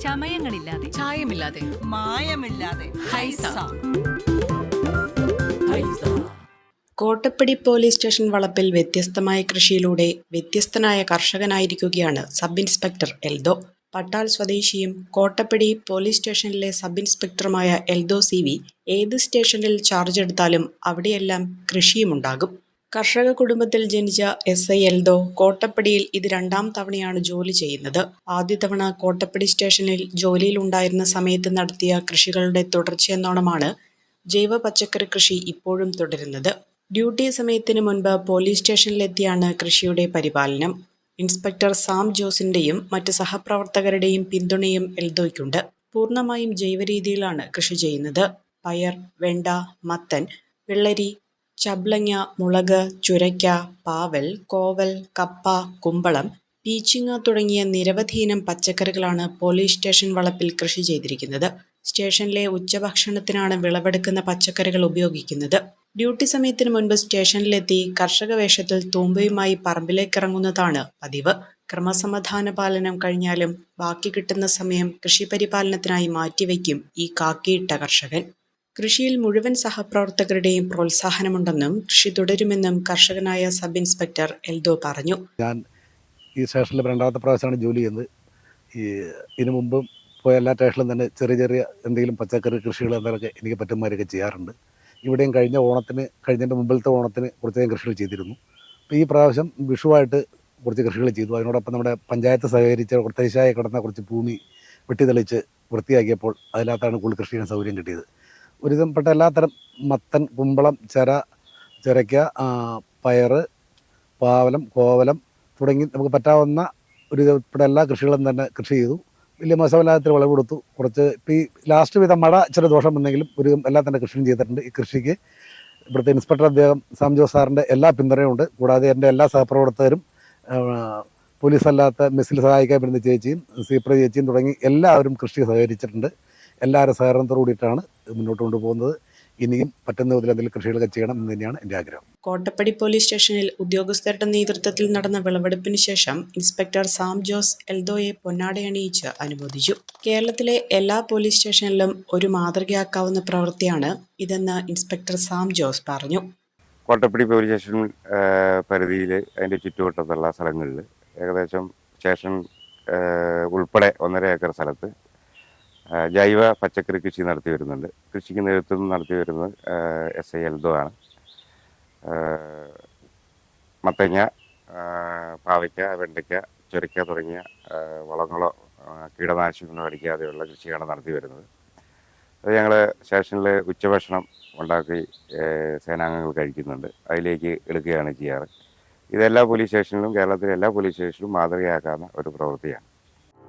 ചമയങ്ങളില്ലാതെ. ചായമില്ലാതെ. മായമില്ലാതെ. ഹൈസ. കോട്ടപ്പടി പോലീസ് സ്റ്റേഷൻ വളപ്പിൽ വ്യത്യസ്തമായ കൃഷിയിലൂടെ വ്യത്യസ്തനായ കർഷകനായിരിക്കുകയാണ് സബ് ഇൻസ്പെക്ടർ എൽദോ. പട്ടാൽ സ്വദേശിയും കോട്ടപ്പടി പോലീസ് സ്റ്റേഷനിലെ സബ് ഇൻസ്പെക്ടറുമായ എൽദോ സി വി ഏത് സ്റ്റേഷനിൽ ചാർജ് എടുത്താലും അവിടെയെല്ലാം കൃഷിയുമുണ്ടാകും. കർഷക കുടുംബത്തിൽ ജനിച്ച എസ്. ഐ. എൽദോ കോട്ടപ്പടിയിൽ ഇത് രണ്ടാം തവണയാണ് ജോലി ചെയ്യുന്നത്. ആദ്യ തവണ കോട്ടപ്പടി സ്റ്റേഷനിൽ ജോലിയിലുണ്ടായിരുന്ന സമയത്ത് നടത്തിയ കൃഷികളുടെ തുടർച്ചയെന്നോണമാണ് ജൈവ പച്ചക്കറി കൃഷി ഇപ്പോഴും തുടരുന്നത്. ഡ്യൂട്ടി സമയത്തിന് മുൻപ് പോലീസ് സ്റ്റേഷനിലെത്തിയാണ് കൃഷിയുടെ പരിപാലനം. ഇൻസ്പെക്ടർ സാം ജോസിന്റെയും മറ്റ് സഹപ്രവർത്തകരുടെയും പിന്തുണയും എൽദോയ്ക്കുണ്ട്. പൂർണമായും ജൈവരീതിയിലാണ് കൃഷി ചെയ്യുന്നത്. പയർ വെണ്ട മത്തൻ വെള്ളരി ചബ്ലങ്ങ മുളക് ചുരയ്ക്ക പാവൽ കോവൽ കപ്പ കുമ്പളം പീച്ചിങ്ങ തുടങ്ങിയ നിരവധി ഇനം പച്ചക്കറികളാണ് പോലീസ് സ്റ്റേഷൻ വളപ്പിൽ കൃഷി ചെയ്തിരിക്കുന്നത്. സ്റ്റേഷനിലെ ഉച്ചഭക്ഷണത്തിനാണ് വിളവെടുക്കുന്ന പച്ചക്കറികൾ ഉപയോഗിക്കുന്നത്. ഡ്യൂട്ടി സമയത്തിന് മുൻപ് സ്റ്റേഷനിലെത്തി കർഷക വേഷത്തിൽ തൂമ്പയുമായി പറമ്പിലേക്കിറങ്ങുന്നതാണ് പതിവ്. ക്രമസമാധാന പാലനം കഴിഞ്ഞാലും ബാക്കി കിട്ടുന്ന സമയം കൃഷി പരിപാലനത്തിനായി മാറ്റിവെക്കും ഈ കാക്കിയിട്ട കർഷകൻ. കൃഷിയിൽ മുഴുവൻ സഹപ്രവർത്തകരുടെയും പ്രോത്സാഹനമുണ്ടെന്നും കൃഷി തുടരുമെന്നും കർഷകനായ സബ് ഇൻസ്പെക്ടർ എൽദോ പറഞ്ഞു. ഞാൻ ഈ സ്റ്റേഷനിൽ രണ്ടാമത്തെ പ്രാവശ്യമാണ് ജോലി ചെയ്യുന്നത്. ഈ ഇതിനു മുമ്പും പോയ എല്ലാ സ്റ്റേഷനിലും തന്നെ ചെറിയ ചെറിയ എന്തെങ്കിലും പച്ചക്കറി കൃഷികൾ എന്തെങ്കിലുമൊക്കെ എനിക്ക് പറ്റുമാരൊക്കെ ചെയ്യാറുണ്ട്. ഇവിടെയും കഴിഞ്ഞ ഓണത്തിന് കഴിഞ്ഞതിന്റെ മുമ്പിലത്തെ ഓണത്തിന് കുറച്ചധികം കൃഷികൾ ചെയ്തിരുന്നു. അപ്പോൾ ഈ പ്രാവശ്യം വിഷുവായിട്ട് കുറച്ച് കൃഷികൾ ചെയ്തു. അതിനോടൊപ്പം നമ്മുടെ പഞ്ചായത്ത് സഹകരിച്ച തരിശായി കിടന്ന കുറച്ച് ഭൂമി വെട്ടിതെളിച്ച് വൃത്തിയാക്കിയപ്പോൾ അതിനകത്താണ് കൂടുതൽ കൃഷി ചെയ്യാൻ സൗകര്യം കിട്ടിയത്. ഒരുവിധപ്പെട്ട എല്ലാത്തരം മത്തൻ കുമ്പളം ചെര ചിരയ്ക്ക പയറ് പാവലം കോവലം തുടങ്ങി നമുക്ക് പറ്റാവുന്ന ഒരു ഇവിടെ എല്ലാ കൃഷികളും തന്നെ കൃഷി ചെയ്തു. വലിയ മോശമില്ലാത്ത വിളവ് കൊടുത്തു. കുറച്ച് ഇപ്പോൾ ഈ ലാസ്റ്റ് വിധം മഴ ചില ദോഷം വന്നെങ്കിലും ഒരു എല്ലാം തന്നെ കൃഷിയും ചെയ്തിട്ടുണ്ട് ഈ കൃഷിക്ക്. ഇവിടുത്തെ ഇൻസ്പെക്ടർ അദ്ദേഹം സാംജോ സാറിന്റെ എല്ലാ പിന്തുണയും ഉണ്ട്. കൂടാതെ എന്റെ എല്ലാ സഹപ്രവർത്തകരും പോലീസല്ലാത്ത മെസ്സിൽ സഹായിക്കാൻ വരുന്ന ചേച്ചിയും സീപ്ര ചേച്ചിയും തുടങ്ങി എല്ലാവരും കൃഷി സഹകരിച്ചിട്ടുണ്ട്. എല്ലാവരും സഹകരണത്തോടു കൂടിയിട്ടാണ് മുന്നോട്ട് കൊണ്ടുപോകുന്നത്. ഇനിയും പറ്റുന്ന വിധത്തിൽ എന്തെങ്കിലും കൃഷികളൊക്കെ ചെയ്യണം എന്ന് തന്നെയാണ് എന്റെ ആഗ്രഹം. കോട്ടപ്പടി പോലീസ് സ്റ്റേഷനിൽ ഉദ്യോഗസ്ഥരുടെ നേതൃത്വത്തിൽ നടന്ന വിളവെടുപ്പിന് ശേഷം ഇൻസ്പെക്ടർ സാം ജോസ് എൽദോയെ പൊന്നാടയണിയിച്ച് അനുമോദിച്ചു. കേരളത്തിലെ എല്ലാ പോലീസ് സ്റ്റേഷനിലും ഒരു മാതൃകയാക്കാവുന്ന പ്രവൃത്തിയാണ് ഇതെന്ന് ഇൻസ്പെക്ടർ സാം ജോസ് പറഞ്ഞു. കോട്ടപ്പടി പോലീസ് സ്റ്റേഷൻ പരിധിയിൽ അതിന്റെ ചുറ്റുവട്ടത്തുള്ള സ്ഥലങ്ങളിൽ ഏകദേശം സ്റ്റേഷൻ ഉൾപ്പെടെ ഒന്നര ഏക്കർ സ്ഥലത്ത് ജൈവ പച്ചക്കറി കൃഷി നടത്തി വരുന്നുണ്ട്. കൃഷിക്ക് നേതൃത്വം നടത്തി വരുന്നത് എസ് ഐ എൽദോ ആണ്. മത്തങ്ങ പാവയ്ക്ക വെണ്ടയ്ക്ക ചൊരയ്ക്ക തുടങ്ങിയ വളങ്ങളോ കീടനാശിനികളോ അടിക്കാതെയുള്ള കൃഷിയാണ് നടത്തി വരുന്നത്. അത് ഞങ്ങൾ സ്റ്റേഷനിൽ ഉച്ചഭക്ഷണം ഉണ്ടാക്കി സേനാംഗങ്ങൾ കഴിക്കുന്നുണ്ട്. അതിലേക്ക് എടുക്കുകയാണ് ചെയ്യാറ്. ഇതെല്ലാ പോലീസ് സ്റ്റേഷനിലും കേരളത്തിലെ എല്ലാ പോലീസ് സ്റ്റേഷനിലും മാതൃകയാക്കാവുന്ന ഒരു പ്രവൃത്തിയാണ്.